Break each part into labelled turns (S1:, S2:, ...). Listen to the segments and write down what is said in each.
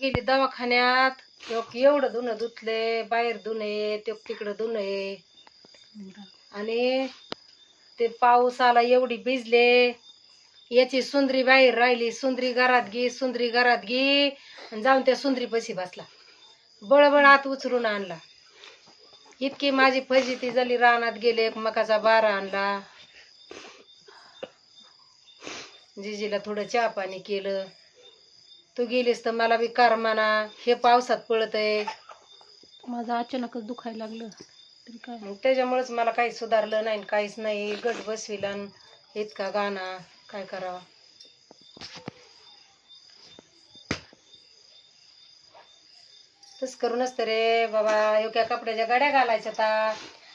S1: गेली दवाखान्यात. एक एवढं धुणं धुतले बाहेर धुणे ते तिकडं धुणे. आणि ते पाऊस आला एवढी भिजले. याची सुंदरी बाहेर राहिली सुंदरी घरात घे सुंदरी घरात घे. जाऊन त्या सुंदरी पशी बसला. बळबळ आत उचलून आणला. इतकी माझी फजिती झाली रानात गेले एक मकाचा बारा आणला. जिजीला थोडं चहा पाणी केलं. तू गेलीस तर मला बी करमाना हे पावसात पळतय.
S2: माझं अचानकच दुखायला लागलं. तरी काय?
S1: मग त्याच्यामुळेच मला काही सुधारलं नाही आणि काहीच नाही. गट बसविला आणि इतका गाणा. काय करावा? तस करूनच तर रे बाबा. एवढ्या कपड्याच्या गाड्या घालायच्या आता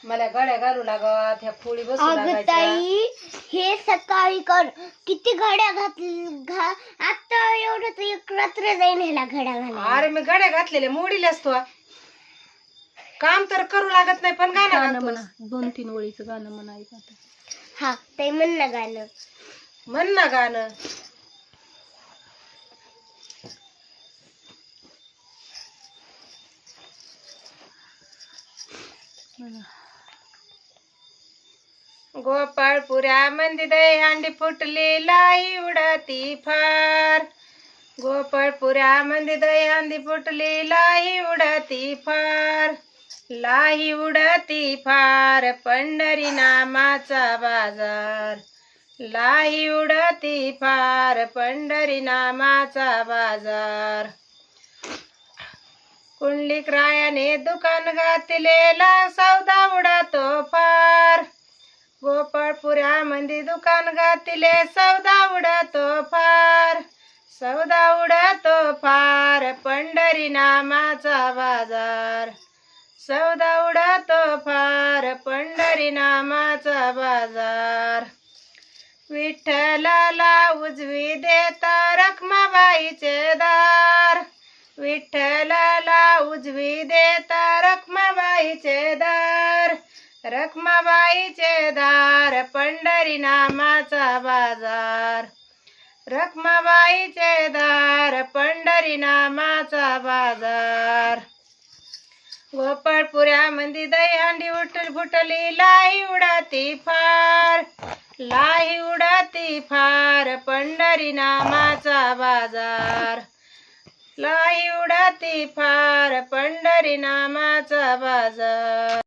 S1: मला गाड्या घालू लागत ह्या खोळी बसू
S3: अगं
S1: लागायच्या
S3: ताई हे सकाळी कर किती घड्या घातल्या घा आता एवढं तर एक रात्र जाईन ह्याला घड्या घालायला
S1: अरे मी गाड्या घातलेल्या मोडील्यास तू काम तर करू लागत नाही पण गाणं
S2: गाणं. म्हणा दोन तीन ओळीचं गाणं म्हणा ऐका आता.
S3: हा ताई म्हण ना गाणं
S1: म्हण ना गाणं
S2: म्हणा.
S1: गोपाळपुऱ्या मंदी हांडी फुटली लाई उडती फार. गोपाळपुऱ्या मंदी हांडी फुटली लाई उडती फार. लाही उडती फार पंढरी नामाचा बाजार. लाही उडती फार पंढरी नामाचा बाजार. कुंडलिक रायाने दुकान घातलेला सौदा उडतो फार. मंदी दुकान घातले सौदा उडतो फार सौदा उडतो फार पंढरी नामाचा बाजार. सौदा उडतो फार पंढरी नामाचा बाजार. विठ्ठलाला उजवी देता रखमाबाईचे दार. विठ्ठलाला उजवी देता रखमाबाईचे दार. रखमाबाईचे दार पंढरी नामाचा बाजार. रखमाबाईचे दार पंढरी नामाचा बाजार. गोपाळपुऱ्यामध्ये दहीहंडी उठल फुटली लाई उडाती फार. लाई उडाती फार पंढरी नामाचा बाजार. लाई उडाती फार पंढरी नामाचा बाजार.